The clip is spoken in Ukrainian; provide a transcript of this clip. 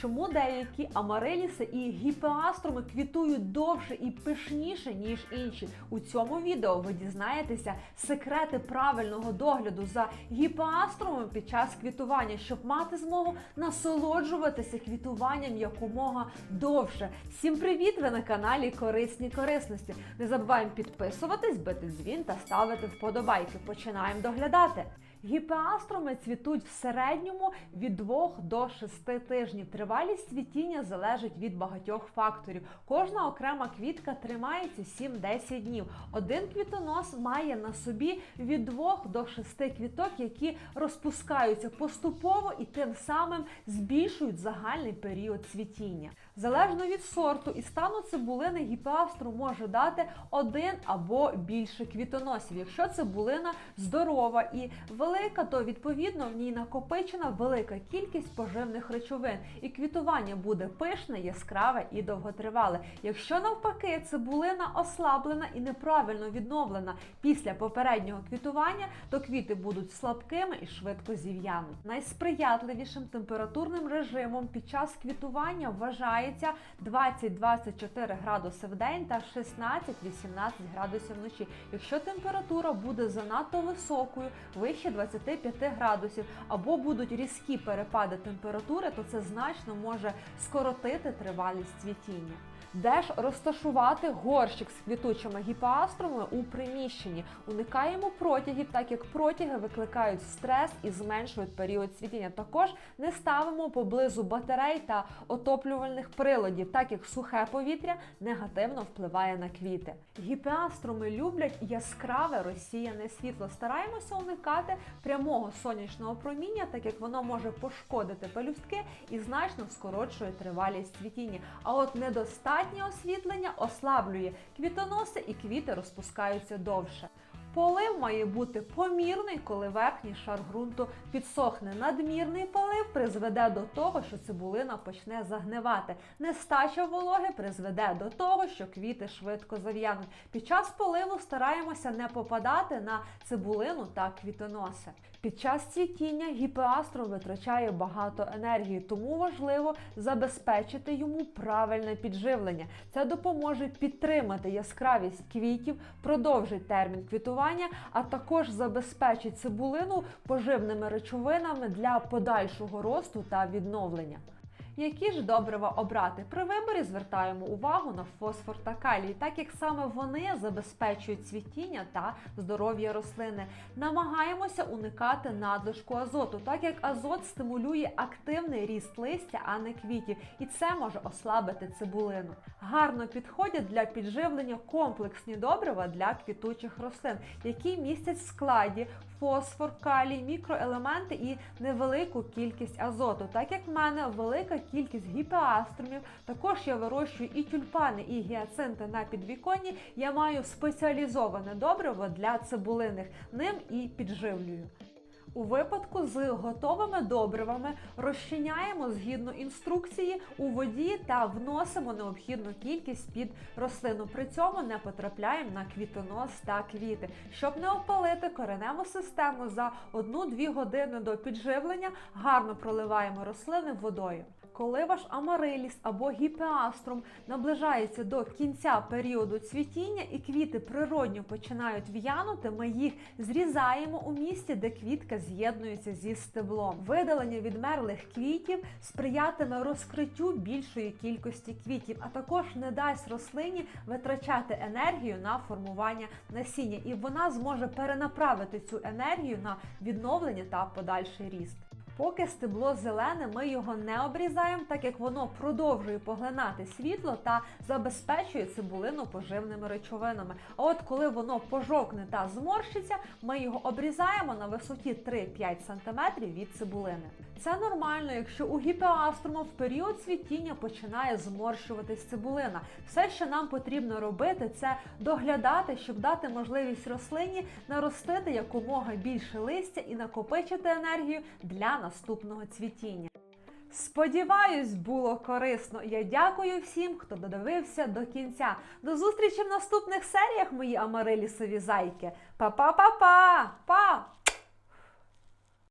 Чому деякі амареліси і гіпеаструми квітують довше і пишніше, ніж інші? У цьому відео ви дізнаєтеся секрети правильного догляду за гіпеаструмами під час квітування, щоб мати змогу насолоджуватися квітуванням якомога довше. Всім привіт! Ви на каналі Корисні корисності. Не забуваємо підписуватись, бити дзвін та ставити вподобайки. Починаємо доглядати. Гіпеаструми цвітуть в середньому від 2 до 6 тижнів. Тривалість цвітіння залежить від багатьох факторів. Кожна окрема квітка тримається 7-10 днів. Один квітонос має на собі від 2 до 6 квіток, які розпускаються поступово і тим самим збільшують загальний період цвітіння. Залежно від сорту і стану цибулини, гіпеастру може дати один або більше квітоносів. Якщо цибулина здорова і велика, то відповідно в ній накопичена велика кількість поживних речовин, і квітування буде пишне, яскраве і довготривале. Якщо навпаки цибулина ослаблена і неправильно відновлена після попереднього квітування, то квіти будуть слабкими і швидко зів'януть. Найсприятливішим температурним режимом під час квітування вважається 20-24 градуси в день та 16-18 градусів вночі. Якщо температура буде занадто високою, вище 25 градусів, або будуть різкі перепади температури, то це значно може скоротити тривалість цвітіння. Де ж розташувати горщик з квітучими гіпоаструмами у приміщенні? Уникаємо протягів, так як протяги викликають стрес і зменшують період цвітіння. Також не ставимо поблизу батарей та отоплювальних приладів, так як сухе повітря негативно впливає на квіти. Гіпеаструми люблять яскраве розсіяне світло. Стараємося уникати прямого сонячного проміння, так як воно може пошкодити пелюстки і значно скорочує тривалість цвітіння. А от недостатнє освітлення ослаблює квітоноси і квіти розпускаються довше. Полив має бути помірний, коли верхній шар ґрунту підсохне. Надмірний полив призведе до того, що цибулина почне загнивати. Нестача вологи призведе до того, що квіти швидко зав'януть. Під час поливу стараємося не попадати на цибулину та квітоноси. Під час цвітіння гіпеастру витрачає багато енергії, тому важливо забезпечити йому правильне підживлення. Це допоможе підтримати яскравість квітів, продовжить термін квітування, а також забезпечить цибулину поживними речовинами для подальшого росту та відновлення. Які ж добрива обрати? При виборі звертаємо увагу на фосфор та калій, так як саме вони забезпечують цвітіння та здоров'я рослини. Намагаємося уникати надлишку азоту, так як азот стимулює активний ріст листя, а не квітів, і це може ослабити цибулину. Гарно підходять для підживлення комплексні добрива для квітучих рослин, які містять в складі фосфор, калій, мікроелементи і невелику кількість азоту. Так як в мене велика кількість гіпеаструмів, також я вирощую і тюльпани, і гіацинти на підвіконні. Я маю спеціалізоване добриво для цибулиних. Ним і підживлюю. У випадку з готовими добривами розчиняємо згідно інструкції у воді та вносимо необхідну кількість під рослину. При цьому не потрапляємо на квітонос та квіти. Щоб не опалити кореневу систему за 1-2 години до підживлення, гарно проливаємо рослини водою. Коли ваш амариліс або гіпеаструм наближається до кінця періоду цвітіння і квіти природньо починають в'янути, ми їх зрізаємо у місці, де квітка з'єднується зі стеблом. Видалення відмерлих квітів сприятиме розкриттю більшої кількості квітів, а також не дасть рослині витрачати енергію на формування насіння, і вона зможе перенаправити цю енергію на відновлення та подальший ріст. Поки стебло зелене, ми його не обрізаємо, так як воно продовжує поглинати світло та забезпечує цибулину поживними речовинами. А от коли воно пожовкне та зморщиться, ми його обрізаємо на висоті 3-5 см від цибулини. Це нормально, якщо у гіпеаструму в період цвітіння починає зморщуватись цибулина. Все, що нам потрібно робити, це доглядати, щоб дати можливість рослині наростити якомога більше листя і накопичити енергію для наступного цвітіння. Сподіваюсь, було корисно. Я дякую всім, хто додивився до кінця. До зустрічі в наступних серіях, мої амарилісові зайки. Па-па-па-па! Па!